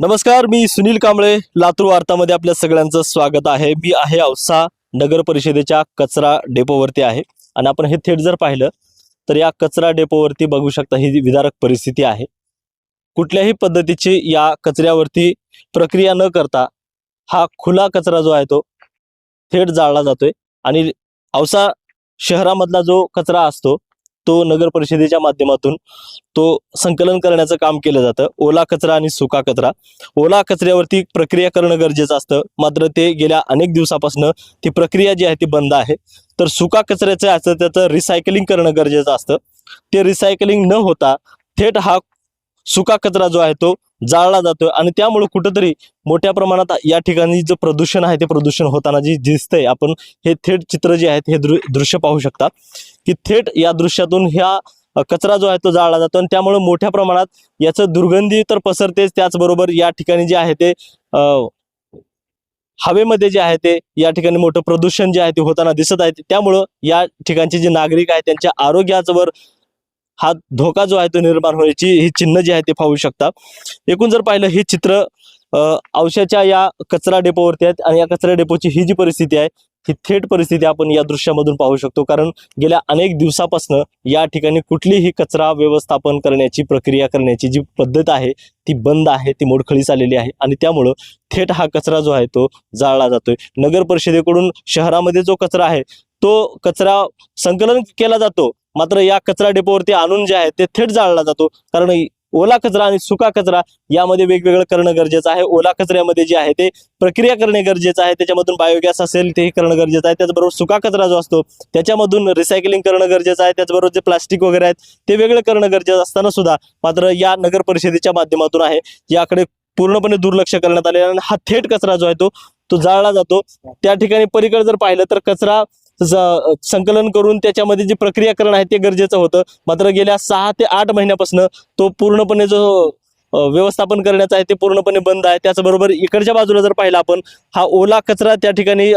नमस्कार मी सुनील कांबळे. लातूर वार्तामध्ये आपल्या सगळ्यांचं स्वागत आहे. मी आहे औसा नगर परिषदेच्या कचरा डेपोवरती आहे. आणि आपण हे थेट जर पाहिलं तर या कचरा डेपोवरती बघू शकता ही विदारक परिस्थिती आहे. कुठल्याही पद्धतीची या कचऱ्यावरती प्रक्रिया न करता हा खुला कचरा जो आहे तो थेट जाळला जातोय. आणि औसा शहरामधला जो कचरा असतो तो नगर परिषदेच्या माध्यमातून तो संकलन करण्याचं काम केलं जातं. ओला कचरा आणि सुका कचरा. ओला कचऱ्यावरती प्रक्रिया करणं गरजेचं असतं. मात्र ते गेल्या अनेक दिवसापासून ती प्रक्रिया जी आहे ती बंद आहे. तर सुका कचऱ्याचं असं त्याचं रिसायकलिंग करणं गरजेचं असतं. ते रिसायकलिंग न होता थेट हा सुका कचरा जो आहे तो जाळला जातोय. आणि त्यामुळे कुठंतरी मोठ्या प्रमाणात या ठिकाणी जे प्रदूषण आहे ते प्रदूषण होताना जे दिसतंय आपण हे थेट चित्र जे आहेत हे दृ दृश्य पाहू शकता. की थेट या दृश्यातून ह्या कचरा जो आहे तो जाळला जातो. आणि त्यामुळे मोठ्या प्रमाणात याचं दुर्गंधी तर पसरतेच. त्याचबरोबर या ठिकाणी जे आहे ते हवेमध्ये जे आहे ते या ठिकाणी मोठं प्रदूषण जे आहे ते होताना दिसत आहे. त्यामुळं या ठिकाणचे जे नागरिक आहेत त्यांच्या आरोग्यावर हा धोका जो आहे तो निर्माण होण्याची ही चिन्ह जी आहे ते पाहू शकता. एकूण जर पाहिलं हे चित्र औषधाच्या या कचरा डेपोवरती आहेत आणि या कचरा डेपोची ही जी परिस्थिती आहे ही थेट परिस्थिती आपण या दृश्यामधून पाहू शकतो. कारण गेल्या अनेक दिवसापासून या ठिकाणी कुठलीही कचरा व्यवस्थापन करण्याची प्रक्रिया करण्याची जी पद्धत आहे ती बंद आहे ती मोडखळीस आलेली आहे आणि त्यामुळं थेट हा कचरा जो आहे तो जाळला जातोय. नगर परिषदेकडून शहरामध्ये जो कचरा आहे तो कचरा संकलन केला जातो. मात्र या कचरा डेपोवरती आणून जे आहे ते थेट जाळला जातो. कारण ओला कचरा आणि सुका कचरा यामध्ये वेगवेगळं करणं गरजेचं आहे. ओला कचऱ्यामध्ये जे आहे ते प्रक्रिया करणे गरजेचं आहे. त्याच्यामधून बायोगॅस असेल ते करणं गरजेचं आहे. त्याचबरोबर सुका कचरा जो असतो त्याच्यामधून रिसायकलिंग करणं गरजेचं आहे. त्याचबरोबर जे प्लास्टिक वगैरे आहेत ते वेगळं करणं गरजेचं असताना सुद्धा मात्र या नगर परिषदेच्या माध्यमातून आहे. याकडे पूर्णपणे दुर्लक्ष करण्यात आले आणि हा थेट कचरा जो आहे तो तो जाळला जातो. त्या ठिकाणी पलीकडे जर पाहिलं तर कचरा संकलन करून त्याच्यामध्ये जी प्रक्रिया करणं आहे ते गरजेचं होतं. मात्र गेल्या सहा ते आठ महिन्यापासून तो पूर्णपणे जो व्यवस्थापन करण्याचा आहे ते पूर्णपणे बंद आहे. त्याचबरोबर इकडच्या बाजूला जर पाहिलं आपण हा ओला कचरा त्या ठिकाणी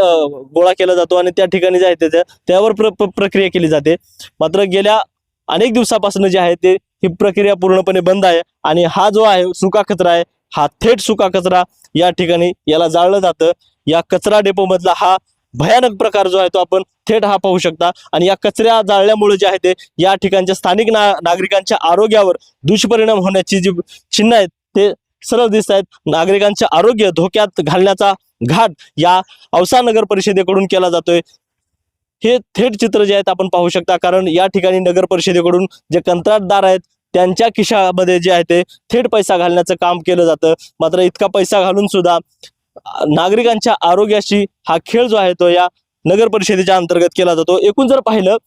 गोळा केला जातो आणि त्या ठिकाणी जे आहे त्याच्या त्यावर प्र प्र- प्रक्रिया केली जाते. मात्र गेल्या अनेक दिवसापासून जे आहे ते ही प्रक्रिया पूर्णपणे बंद आहे. आणि हा जो आहे सुका कचरा आहे हा थेट सुका कचरा या ठिकाणी याला जाळलं जातं. या कचरा डेपो मधला हा भयानक प्रकार जो आहे तो आपण थेट हा पाहू शकता. आणि या कचऱ्या जाळल्यामुळे जे आहे ते या ठिकाणच्या स्थानिक ना नागरिकांच्या आरोग्यावर दुष्परिणाम होण्याची जी चिन्ह आहेत ते सरळ दिसत आहेत. नागरिकांचे आरोग्य धोक्यात घालण्याचा घाट या औसा नगर परिषदेकडून केला जातोय. हे थेट चित्र जे आहेत आपण पाहू शकता. कारण या ठिकाणी नगर परिषदेकडून जे कंत्राटदार आहेत त्यांच्या खिशामध्ये जे आहे ते थेट पैसा घालण्याचं काम केलं जातं. मात्र इतका पैसा घालून सुद्धा नागरिकांच्या आरोग्याशी हा खेळ जो आहे तो या नगर परिषदेच्या अंतर्गत केला जातो. एकूण जर पाहिलं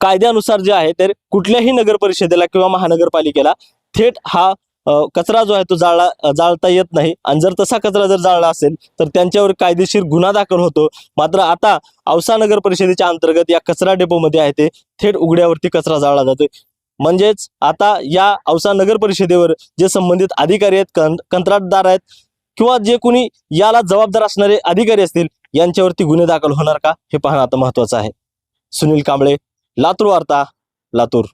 कायद्यानुसार जे आहे तर कुठल्याही नगर परिषदेला किंवा महानगरपालिकेला थेट हा कचरा जो आहे तो जाळला जाळता येत नाही. आणि जर तसा कचरा जर जाळला असेल तर त्यांच्यावर कायदेशीर गुन्हा दाखल होतो. मात्र आता औसा नगर परिषदेच्या अंतर्गत या कचरा डेपोमध्ये आहे ते थेट उघड्यावरती कचरा जाळला जातो म्हणजेच आता या औसा नगर परिषदेवर जे संबंधित अधिकारी आहेत कं कंत्राटदार आहेत किंवा जे कोणी याला जबाबदार असणारे अधिकारी असतील यांच्यावरती गुन्हे दाखल होणार का? हे पाहणं आता महत्वाचं आहे. सुनील कांबळे लातूर वार्ता लातूर.